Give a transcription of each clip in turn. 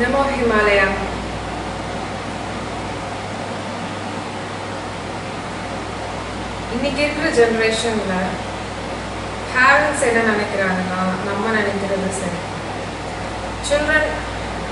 நமோ ஹிமாலயா இன்னைக்கு இருக்கிற ஜென்ரேஷனில் பேரண்ட்ஸ் என்ன நினைக்கிறாங்கன்னா நம்ம நினைக்கிறது சரி. சில்ட்ரன்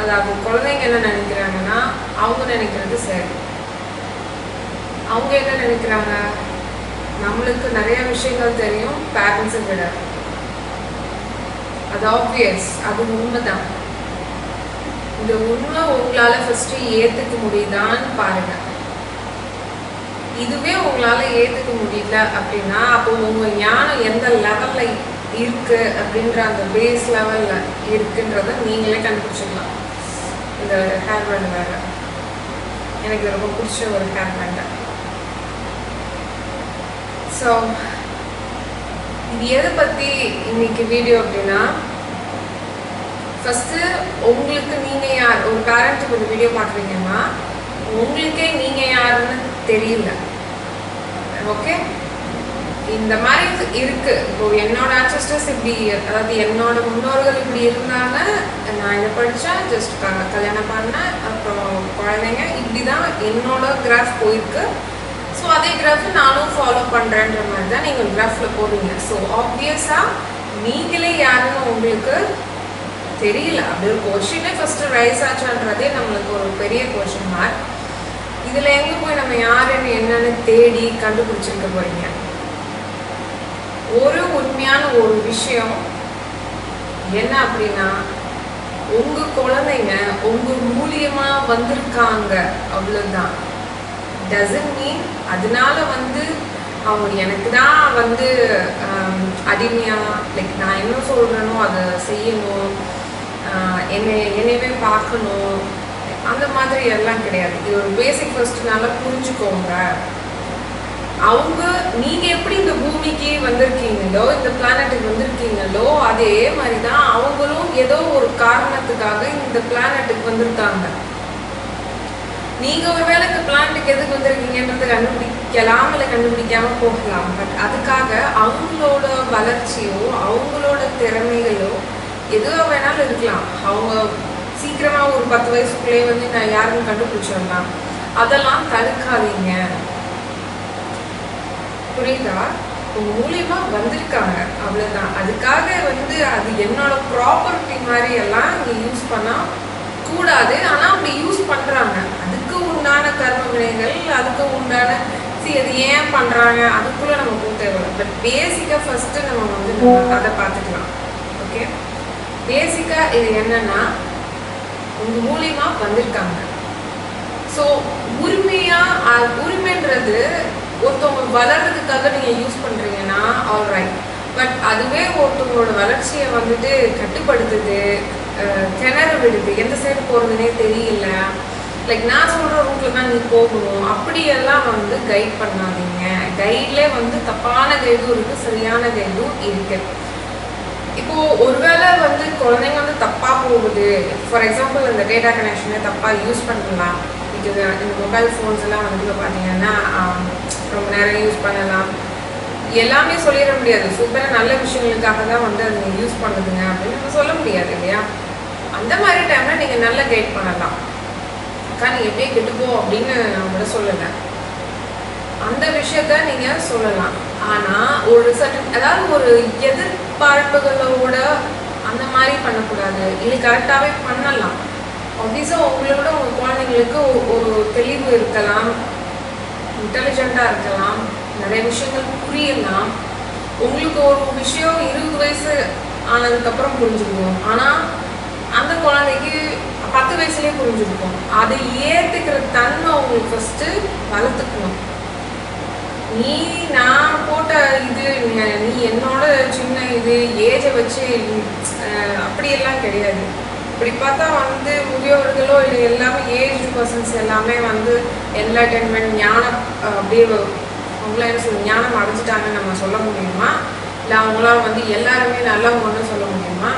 அதாவது குழந்தைங்க என்ன நினைக்கிறாங்கன்னா அவங்க நினைக்கிறது சரி. அவங்க என்ன நினைக்கிறாங்க? நம்மளுக்கு நிறைய விஷயங்கள் தெரியும் பேரண்ட்ஸை விட அது ஆப்வியஸ் அது உண்மைதான். இந்த உண்மை உங்களால ஃபர்ஸ்ட் ஏத்துக்க முடியுதான்னு பாருங்க. இதுவே உங்களால ஏத்துக்க முடியல அப்படின்னா அப்போ உங்க ஞானம் எந்த லெவல்ல இருக்கு அப்படின்ற அந்த பேஸ் லெவல்ல இருக்குன்றத நீங்களே கண்டுபிடிச்சிக்கலாம். இந்த ஹேர் பேண்ட் வேற. எனக்கு ரொம்ப பிடிச்ச ஒரு ஹேர் பேண்ட் ஸோ இது எதை பத்தி இன்னைக்கு வீடியோ அப்படின்னா ஃபஸ்ட்டு உங்களுக்கு நீங்கள் யார் ஒரு பேரண்ட்டுக்கு ஒரு வீடியோ பார்க்குறீங்கன்னா உங்களுக்கே நீங்கள் யாருன்னு தெரியல. ஓகே இந்த மாதிரி இருக்கு. இப்போ என்னோட ஆன்சஸ்டர்ஸ் இப்படி அதாவது என்னோட முன்னோர்கள் இப்படி இருந்தாங்க நான் இதை படித்தேன் ஜஸ்ட் கல்யாணம் பண்ணேன் அப்புறம் குழந்தைங்க இப்படி தான் என்னோட கிராஃப் போயிருக்கு. ஸோ அதே கிராஃப் நானும் ஃபாலோ பண்ணுறேன்ற மாதிரி தான் நீங்கள் கிராஃபில் போடுவீங்க. ஸோ ஆப்வியஸாக நீங்களே யாருன்னு உங்களுக்கு தெரியல. அப்படி ஒரு கொஷினே ஃபர்ஸ்ட் ரைஸ் ஆச்சான்றதே நம்மளுக்கு ஒரு பெரிய கொஷின் மார்க் இதுல எங்கே போய் நம்ம யாருன்னு என்னன்னு தேடி கண்டுபிடிச்சிருக்க போறீங்க? ஒரு உண்மையான ஒரு விஷயம் என்ன அப்படின்னா உங்க குழந்தைங்க உங்க மூலியமா வந்திருக்காங்க அவ்வளவுதான். டசன் மீன் அதனால வந்து அவங்க எனக்கு தான் வந்து அடிமையாக லைக் நான் என்ன சொல்றேனோ அதை செய்யணும். என்னை என்னையவே பார்க்கணும். அந்த மாதிரி எல்லாம் கிடையாது. இது ஒரு பேசிக் ஃபர்ஸ்ட் நல்லா புரிஞ்சுக்கோங்க. அவங்க நீங்க எப்படி இந்த பூமிக்கு வந்திருக்கீங்களோ இந்த பிளானட்டுக்கு வந்திருக்கீங்களோ அதே மாதிரி தான் அவங்களும் ஏதோ ஒரு காரணத்துக்காக இந்த பிளானட்டுக்கு வந்திருக்காங்க. நீங்க ஒருவேளை இந்த பிளானட்டுக்கு எதுக்கு வந்திருக்கீங்கன்றது கண்டுபிடிக்கலாம் இல்லை கண்டுபிடிக்காம போகலாம். பட் அதுக்காக அவங்களோட வளர்ச்சியோ அவங்களோட திறமைகளோ எதுவாக வேணாலும் இருக்கலாம். அவங்க சீக்கிரமா ஒரு பத்து வயசுக்குள்ளேயே வந்து நான் யாருன்னு கண்டுபிடிச்சிடலாம். அதெல்லாம் தடுக்காதீங்க. புரியுதா? உங்க மூலியமா வந்திருக்காங்க. அவ்வளவுதான். அதுக்காக வந்து அது என்னோட ப்ராப்பர்ட்டி மாதிரி எல்லாம் நீங்க யூஸ் பண்ணா கூடாது. ஆனா அப்படி யூஸ் பண்றாங்க. அதுக்கு உண்டான கர்ம வினைகள் அதுக்கு உண்டான see அது ஏன் பண்றாங்க? அதுக்குள்ள நம்ம போக பட் பேசிக்கா ஃபர்ஸ்ட் நம்ம வந்து அதை பார்த்துக்கலாம். பேசிக்காக இது என்னன்னா உங்க மூலியமா வந்திருக்காங்க. ஸோ உரிமையா உரிமைன்றது ஒருத்தவங்க வளர்றதுக்காக நீங்க யூஸ் பண்றீங்கன்னா ஆல் ரைட் பட் அதுவே ஒருத்தவங்களோட வளர்ச்சியை வந்துட்டு கட்டுப்படுத்துது அஹ், திணற விடுது. எந்த சைடு போறதுனே தெரியல. லைக் நான் சொல்ற ரூட்ல தான் நீ போகணும். அப்படியெல்லாம் வந்து கைட் பண்ணாதீங்க. கைட்லேயே வந்து தப்பான கைடும் இருக்கு சரியான கைடும் இருக்கு. இப்போ ஒருவேளை வந்து குழந்தைங்க வந்து தப்பா போகுது. ஃபார் எக்ஸாம்பிள் இந்த டேட்டா கனெக்ஷனை தப்பா யூஸ் பண்ணலாம். இது இந்த மொபைல் ஃபோன்ஸ் எல்லாம் வந்து இப்போ பார்த்தீங்கன்னா ரொம்ப நேரம் யூஸ் பண்ணலாம். எல்லாமே சொல்லிட முடியாது. சூப்பராக நல்ல விஷயங்களுக்காக தான் வந்து அதை யூஸ் பண்ணுதுங்க அப்படின்னு நம்ம சொல்ல முடியாது இல்லையா? அந்த மாதிரி டைம்ல நீங்க நல்லா கைட் பண்ணலாம். அக்கா நீங்கள் எப்படியே கெட்டுப்போம் அப்படின்னு நான் கூட சொல்லலை அந்த விஷயத்த நீங்க சொல்லலாம். ஆனா ஒரு சர்டன் அதாவது ஒரு எதிர்பார்ப்புகளோட அந்த மாதிரி பண்ணக்கூடாது. இல்லை கரெக்டாகவே பண்ணலாம். ஆப்வியஸா உங்களோட உங்கள் குழந்தைங்களுக்கு ஒ- ஒரு தெளிவு இருக்கலாம். இன்டெலிஜெண்ட்டாக இருக்கலாம். நிறைய விஷயங்கள் புரியலாம். உங்களுக்கு ஒரு விஷயம் இருபது வயசு ஆனதுக்கப்புறம் புரிஞ்சுருக்கும். புரிஞ்சுக்குவோம் அந்த குழந்தைக்கு பத்து வயசுலேயே புரிஞ்சுருக்கும். அதை ஏற்றுக்கிற தன்மை உங்களுக்கு ஃபஸ்ட்டு வளர்த்துக்கணும். நீ நான் போட்ட இது நீ- என்னோட சின்ன இது ஏஜை வச்சு அப்படியெல்லாம் கிடையாது. இப்படி பார்த்தா வந்து முதியோர்களோ இல்லை எல்லாமே ஏஜ் பர்சன்ஸ் எல்லாமே வந்து என்டர்டைன்மெண்ட் ஞானம் அப்படியே அவங்களாம் என்ன சொல்ல ஞானம் அடைஞ்சிட்டாங்கன்னு நம்ம சொல்ல முடியுமா? இல்லை அவங்களாம் வந்து எல்லாருமே நல்லவங்கன்னு சொல்ல முடியுமா?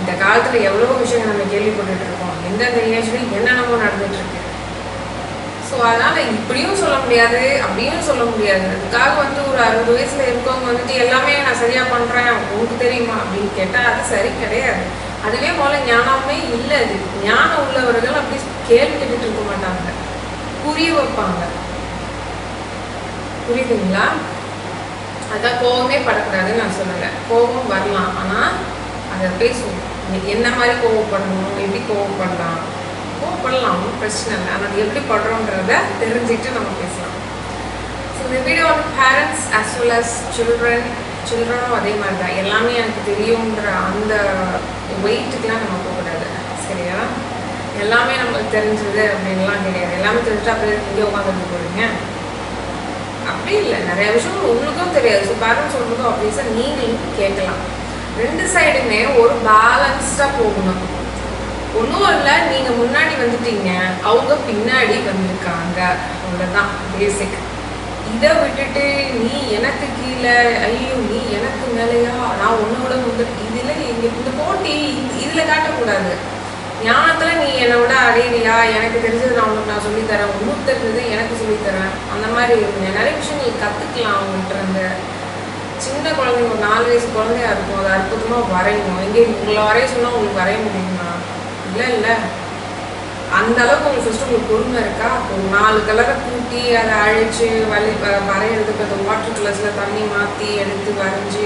இந்த காலத்தில் எவ்வளவோ விஷயங்கள் நம்ம கேள்விப்பட்டுட்டு இருக்கோம். எந்தெந்த ஏஜ்லையும் என்னென்னமோ நடந்துட்டு இருக்கு. ஸோ அதனால இப்படியும் சொல்ல முடியாது அப்படியும் சொல்ல முடியாது. அதுக்காக வந்து ஒரு அறுபது வயசுல இருக்கவங்க வந்துட்டு எல்லாமே நான் சரியா பண்றேன் உங்களுக்கு தெரியுமா? அப்படின்னு கேட்டா அது சரி கிடையாது. அதுவே போல ஞானமே இல்லை அது. ஞானம் உள்ளவர்கள் அப்படி கேள்வி கேட்டுட்டு இருக்க மாட்டாங்க. புரிய வைப்பாங்க. புரியுதுங்களா? அதான் கோபமே படக்கூடாதுன்னு நான் சொல்லலை. கோபம் வரலாம். ஆனால் அதை பேசுவோம் என்ன மாதிரி கோவப்படணும்? எப்படி கோவப்படலாம்? பண்ணலாம் ஒன்றும் பிரச்சனை இல்லை. ஆனால் எப்படி படுறோன்றத தெரிஞ்சுக்கிட்டு நம்ம பேசலாம். ஸோ இந்த வீடியோ வந்து parents as well as children சில்ட்ரனும் அதே மாதிரி தான் எல்லாமே எனக்கு தெரியுன்ற அந்த வெயிட்டுக்கெலாம் நம்ம போகக்கூடாது. சரியா? எல்லாமே நம்மளுக்கு தெரிஞ்சது அப்படின்லாம் கிடையாது. எல்லாமே தெரிஞ்சுட்டு அப்படியே இங்கே உட்காந்துட்டு போகிறீங்க அப்படி இல்லை. நிறைய விஷயம் உங்களுக்கும் தெரியாது. ஸோ பேரண்ட்ஸ் சொல்றதும் அப்படின்னா நீங்களும் கேட்கலாம். ரெண்டு சைடுமே ஒரு பேலன்ஸ்டாக போகணும். ஒன்றும் இல்லை நீங்கள் முன்னாடி வந்துட்டீங்க. அவங்க பின்னாடி வந்திருக்காங்க. அவ்வளோதான் பேசிக் இதை விட்டுட்டு நீ எனக்கு கீழே ஐயோ நீ எனக்கு மேலேயா? நான் உன்னோட வந்து இதில் இங்கே இந்த போட்டி இதில் காட்டக்கூடாது. ஞானத்தில் நீ என்னை விட எனக்கு தெரிஞ்சது நான் உனக்கு நான் சொல்லித்தரேன். உனக்கு தெரிஞ்சது எனக்கு சொல்லித்தரேன். அந்த மாதிரி இருங்க. நிறைய விஷயம் நீ கற்றுக்கலாம் அவங்கள்ட்ட இருந்து. சின்ன குழந்தைங்க ஒரு நாலு வயசு குழந்தையா இருக்கும். அது அற்புதமாக வரையணும். எங்கே உங்களை வரைய சொன்னால் உங்களுக்கு வரைய முடியுமா? இல்லை இல்லை. அந்த அளவுக்கு உங்களுக்கு ஃபஸ்ட்டு உங்களுக்கு பொறுமை இருக்கா? ஒரு நாலு கலரை கூட்டி அதை அழிச்சு வலி வ- வரைகிறதுக்கு அந்த வாட்டர் கலர்ஸில் தண்ணி மாற்றி எடுத்து வரைஞ்சி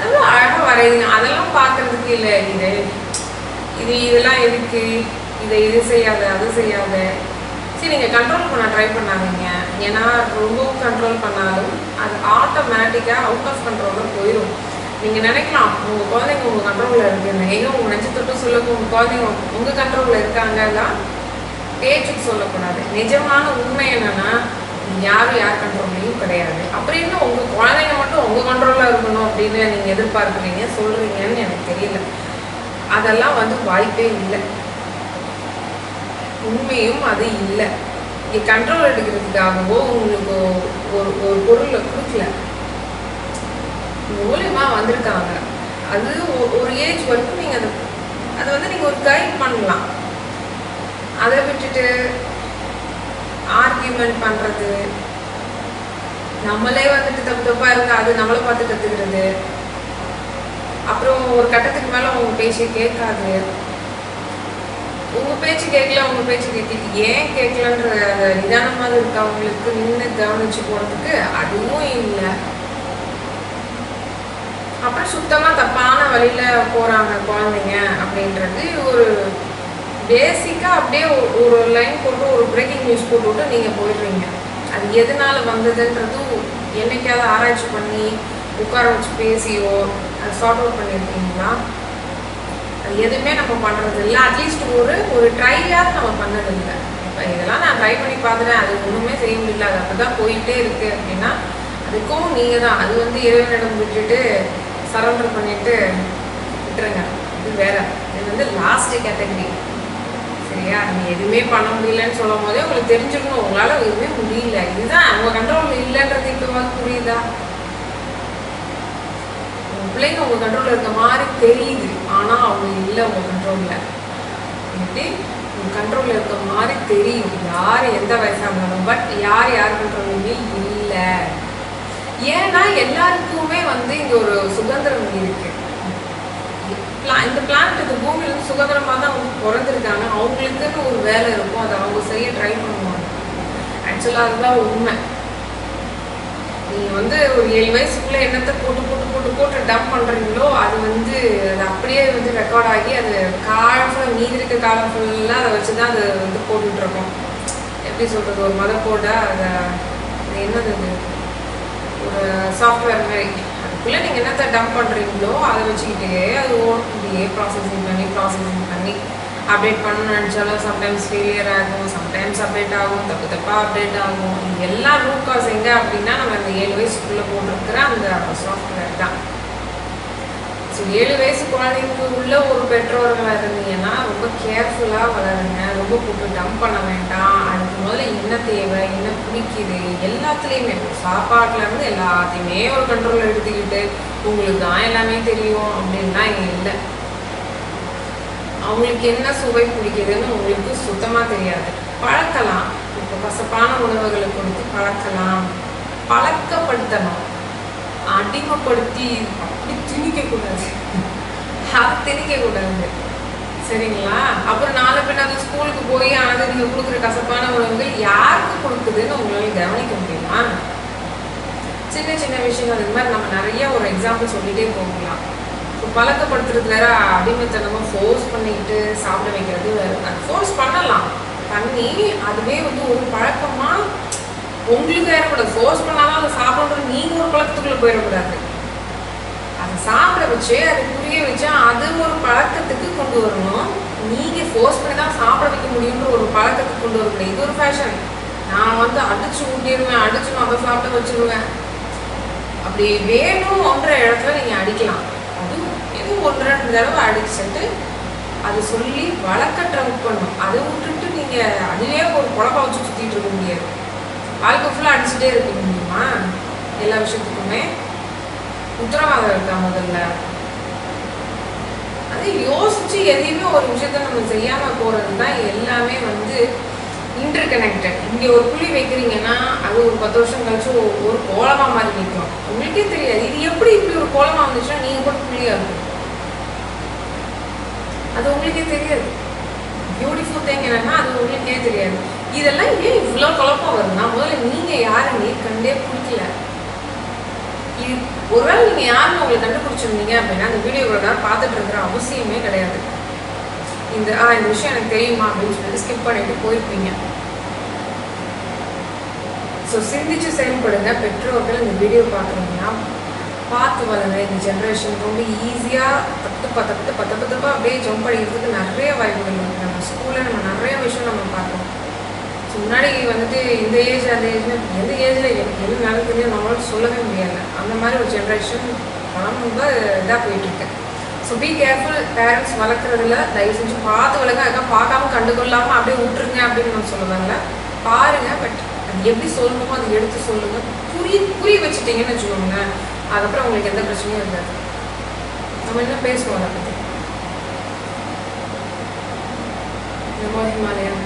அதெல்லாம் அழகாக வரையுங்க அதெல்லாம் பார்க்கறதுக்கு இல்லை இது இது இதெல்லாம் எதுக்கு? இதை இது செய்யாத அது செய்யாத. சரி நீங்கள் கண்ட்ரோல் பண்ண ட்ரை பண்ணாதீங்க. ஏன்னா ரொம்பவும் கண்ட்ரோல் பண்ணாலும் அது ஆட்டோமேட்டிக்காக அவுட் ஆஃப் கண்ட்ரோலில் போயிடும் நீங்கள் நினைக்கலாம் உங்கள் குழந்தைங்க உங்கள் கண்ட்ரோலில் இருக்குன்னு. எங்க உங்கள் நெஞ்சு சொல்லுங்க உங்கள் குழந்தைங்க உங்கள் கண்ட்ரோலில் இருக்காங்கலாம் பேச்சுக்கு சொல்லக்கூடாது. நிஜமான உண்மை என்னன்னா யாரும் யார் கண்ட்ரோல்லையும் கிடையாது. அப்புறம் என்ன உங்கள் குழந்தைங்க மட்டும் உங்கள் கண்ட்ரோலில் இருக்கணும் அப்படின்னு நீங்கள் எதிர்பார்க்குறீங்க சொல்கிறீங்கன்னு எனக்கு தெரியல. அதெல்லாம் வந்து வாய்ப்பே இல்லை. உண்மையும் அது இல்லை. கண்ட்ரோல் எடுக்கிறதுக்காகவோ உங்களுக்கு ஒரு ஒரு பொருளை கொடுக்கல. மூலியமா வந்திருக்காங்க. அது ஒ- ஒரு ஏஜ் வரைக்கும் நீங்கள் அது அதை வந்து நீங்கள் ஒரு கைட் பண்ணலாம். அதை விட்டுட்டு ஆர்கியூமெண்ட் பண்ணுறது நம்மளே வந்துட்டு தப்பு தப்பாக இருந்தால் அது நம்மளை பார்த்து கற்றுக்கிறது அப்புறம் ஒரு கட்டத்துக்கு மேலே உங்க பேச்சு கேட்காது. உங்க பேச்சு கேட்கல உங்க பேச்சு கேட்கல. ஏன் கேட்கலன்ற நிதானமாக இருக்கவங்களுக்கு நின்று கவனிச்சு போறதுக்கு அதுவும் இல்லை. அப்புறம் சுத்தமாக தப்பான வழியில் போகிறாங்க குழந்தைங்க அப்படின்றது ஒரு பேசிக்காக அப்படியே ஒரு- ஒரு லைன் போட்டு ஒரு பிரேக்கிங் நியூஸ் போட்டு விட்டு போயிடுறீங்க. அது எதனால வந்ததுன்றதும் என்னைக்காவது ஆராய்ச்சி பண்ணி உட்கார வச்சு பேசியோ அதை சார்ட் அவுட் பண்ணியிருக்கீங்களா? அது எதுவுமே நம்ம பண்ணுறது இல்லை. அட்லீஸ்ட் ஒரு ஒரு ட்ரையாவது நம்ம பண்ணதில்லை இப்போ இதெல்லாம் நான் ட்ரை பண்ணி பார்த்துட்டேன். அது ஒன்றுமே செய்ய முடியல. அது அப்படிதான் போயிட்டே இருக்குது அப்படின்னா அதுக்கும் நீங்கள் தான் அது வந்து இறைவனிடம் விட்டுட்டு சரண்டர் பண்ணிட்டு விட்டுருங்க. இது வேற. இது வந்து லாஸ்ட் கேட்டகரி சரியா? நீ எதுவுமே பண்ண முடியலன்னு சொல்லும் போதே உங்களுக்கு தெரிஞ்சுக்கணும். உங்களால எதுவுமே முடியல. இதுதான். உங்க கண்ட்ரோல் இல்லைன்றது இப்போ புரியுதா? உங்க பிள்ளைங்க உங்க கண்ட்ரோல்ல இருக்க மாதிரி தெரியுது. ஆனா அவங்க இல்லை உங்க கண்ட்ரோல்ல எப்படி? உங்க கண்ட்ரோல்ல இருக்க மாதிரி தெரியும். யார் எந்த வயசாக இருந்தாலும். பட் யார் யார் கண்ட்ரோலுமே இல்லை. ஏன்னா எல்லாருக்குமே வந்து இங்க ஒரு சுதந்திரம் இருக்கு. இந்த பிளான்ட் இந்த பூமியில இருந்து சுதந்திரமா தான் அவங்க பிறந்திருக்காங்க. அவங்களுக்குன்னு ஒரு வேலை இருக்கும். அதை அவங்க செய்ய ட்ரை பண்ணுவாங்க. ஆக்சுவலா அதுதான் உண்மை. நீ வந்து ஒரு ஏழு வயசுக்குள்ள என்னத்தை போட்டு போட்டு போட்டு போட்டு டம்ப் பண்றீங்களோ அது வந்து அது அப்படியே வந்து ரெக்கார்ட் ஆகி அது காலம் ஃபுல்லாக மீதி இருக்க காலம் ஃபுல்லாக அதை வச்சு தான் அது வந்து போட்டுட்டு இருக்கோம். எப்படி சொல்றது? ஒரு மத போட அதை என்னது அது? சாஃப்ட்வேர் அதுக்குள்ளே நீங்கள் என்னத்தை டம்ப் பண்ணுறீங்களோ அதை வச்சுக்கிட்டே அது ஓடும் இப்படியே ப்ராசஸிங் பண்ணி ப்ராசஸிங் பண்ணி அப்டேட் பண்ணணும்னு நினச்சாலும் சம்டைம்ஸ் ஃபெயிலியர் ஆகும் சம்டைம்ஸ் அப்டேட் ஆகும் தப்பு தப்பாக அப்டேட் ஆகும். எல்லா ரூட் காஸ் எங்கே அப்படின்னா நம்ம அந்த ஏழு வயசுக்குள்ளே போட்டிருக்கிற அந்த சாஃப்ட்வேர் தான். ஸோ ஏழு வயசு குழந்தைங்க உள்ள ஒரு பெற்றோர்களாக இருந்தீங்கன்னா ரொம்ப கேர்ஃபுல்லாக வளருங்க. ரொம்ப போட்டு டம்ப் பண்ண வேண்டாம். அதுக்கு முதல்ல என்ன தேவை என்ன பிடிக்குது எல்லாத்துலேயுமே. சாப்பாட்டுல இருந்து எல்லாத்தையுமே ஒரு கண்ட்ரோல் எடுத்துக்கிட்டு உங்களுக்கு தான் எல்லாமே தெரியும் அப்படின்னா இங்கே இல்லை. அவங்களுக்கு என்ன சுவை பிடிக்குதுன்னு உங்களுக்கு சுத்தமாக தெரியாது. பழக்கலாம். இப்போ கசப்பான உணவுகளை கொடுத்து பழக்கலாம். பழக்கப்படுத்தணும். அடிமைப்படுத்தி திணிக்கக்கூடாது. அதை திணிக்க கூடாது சரிங்களா? அப்புறம் நாலு பின்ன அந்த ஸ்கூலுக்கு போய் ஆனது நீங்க கொடுக்குற கசப்பான உணவுகள் யாருக்கு கொடுக்குதுன்னு உங்களால கவனிக்க முடியுமா? சின்ன சின்ன விஷயங்கள் இது மாதிரி நம்ம நிறைய ஒரு எக்ஸாம்பிள் சொல்லிட்டே போகலாம். இப்போ பழக்கப்படுத்துறது வேற அடிமைத்தனமா ஃபோர்ஸ் பண்ணிக்கிட்டு சாப்பிட வைக்கிறது அது ஃபோர்ஸ் பண்ணலாம். பண்ணி அதுவே வந்து ஒரு பழக்கமா உங்களுக்கு வேறக்கூடாது ஃபோர்ஸ் பண்ணாலும் அதை சாப்பிடணும் நீங்க ஒரு பழக்கத்துக்குள்ள போயிடக்கூடாது. சாப்பிட வச்சு அது புரிய வச்சு அது ஒரு பழக்கத்துக்கு கொண்டு வரணும். நீங்கள் ஃபோர்ஸ் பண்ணி தான் சாப்பிட வைக்க முடியுன்ற ஒரு பழக்கத்துக்கு கொண்டு வரணும் இது ஒரு ஃபேஷன் நான் வந்து அடிச்சு ஊட்டிடுவேன் அடிச்சு நான் அதை சாப்பிட வச்சுருவேன். அப்படி வேணும்ன்ற இடத்துல நீங்கள் அடிக்கலாம். அது இது ஒன்று ரெண்டு தடவை அடிச்சுட்டு அது சொல்லி வழக்கற்ற பண்ணணும் அதை விட்டுட்டு நீங்கள் அதுவே ஒரு குழப்பம் வச்சு சுற்றிட்டு இருக்க முடியாது. வாழ்க்கை ஃபுல்லாக அடிச்சுட்டே இருக்க முடியுமா? எல்லா விஷயத்துக்குமே. உத்தரவாதம் இருக்கா முதல்ல. அது யோசிச்சு எதையுமே ஒரு விஷயத்த நம்ம செய்யாம போறது தான் எல்லாமே வந்து இன்டர் கனெக்டட் இங்க ஒரு புள்ளி வைக்கிறீங்கன்னா அது ஒரு பத்து வருஷம் கழிச்சு ஒரு கோலமா மாதிரி நிற்கும். உங்களுக்கே தெரியாது. இது எப்படி இப்படி ஒரு கோலமா வந்துச்சுன்னா நீங்க கூட புள்ளியா இருக்கும். அது உங்களுக்கே தெரியாது. பியூட்டிஃபுல் திங் என்னன்னா அது உங்களுக்கே தெரியாது. இதெல்லாம் ஏன் இவ்வளோ குழப்பம் வருதுன்னா முதல்ல நீங்க யாருமே கண்டே பிடிக்கல? இது ஒருவேளை நீங்கள் யாருன்னு உங்களை கண்டுபிடிச்சிருந்தீங்க அப்படின்னா அந்த வீடியோ இவ்வளோ நேரம் பார்த்துட்டு இருக்கிற அவசியமே கிடையாது. இந்த ஆ இந்த விஷயம் எனக்கு தெரியுமா அப்படின்னு சொல்லிட்டு ஸ்கிப் பண்ணிட்டு போயிருப்பீங்க. ஸோ சிந்திச்சு செயல்படுங்க. பெற்றோர்கள் இந்த வீடியோ பார்க்குறீங்கன்னா பார்த்து வளருங்க. இந்த ஜென்ரேஷன் ரொம்ப ஈஸியாக பத்து பத்து பத்து பத்து பத்தப்பாக அப்படியே ஜம்ப் அடிக்கிறதுக்கு நிறைய வாய்ப்புகள் இருக்குது நம்ம ஸ்கூலில் நம்ம நிறைய விஷயம் நம்ம பார்க்குறோம். முன்னாடி வந்துட்டு இந்த ஏஜ் அந்த ஏஜ்னு எந்த ஏஜில் எனக்கு எது வேலை தெரியும் நம்மளால சொல்லவே முடியாது அந்த மாதிரி ஒரு ஜென்ரேஷன் ரொம்ப இதாக போயிட்டுருக்கேன் ஸோ பி கேர்ஃபுல் பேரண்ட்ஸ் வளர்க்குறதுல தயவு செஞ்சு பார்த்து வளர்க்க அதுக்காக பார்க்காம கண்டுகொள்ளாமல் அப்படியே விட்டுருங்க அப்படின்னு நான் சொல்லுவாங்கல்ல பாருங்க பட் அது எப்படி சொல்லணுமோ அதை எடுத்து சொல்லுங்கள் புரிய புரிய வச்சுட்டீங்கன்னு வச்சுக்கோங்க அதுக்கப்புறம் உங்களுக்கு எந்த பிரச்சனையும் இருக்காது. நம்ம என்ன பேசுவோம் அதை பற்றி இந்த மாதிரி மாதிரியான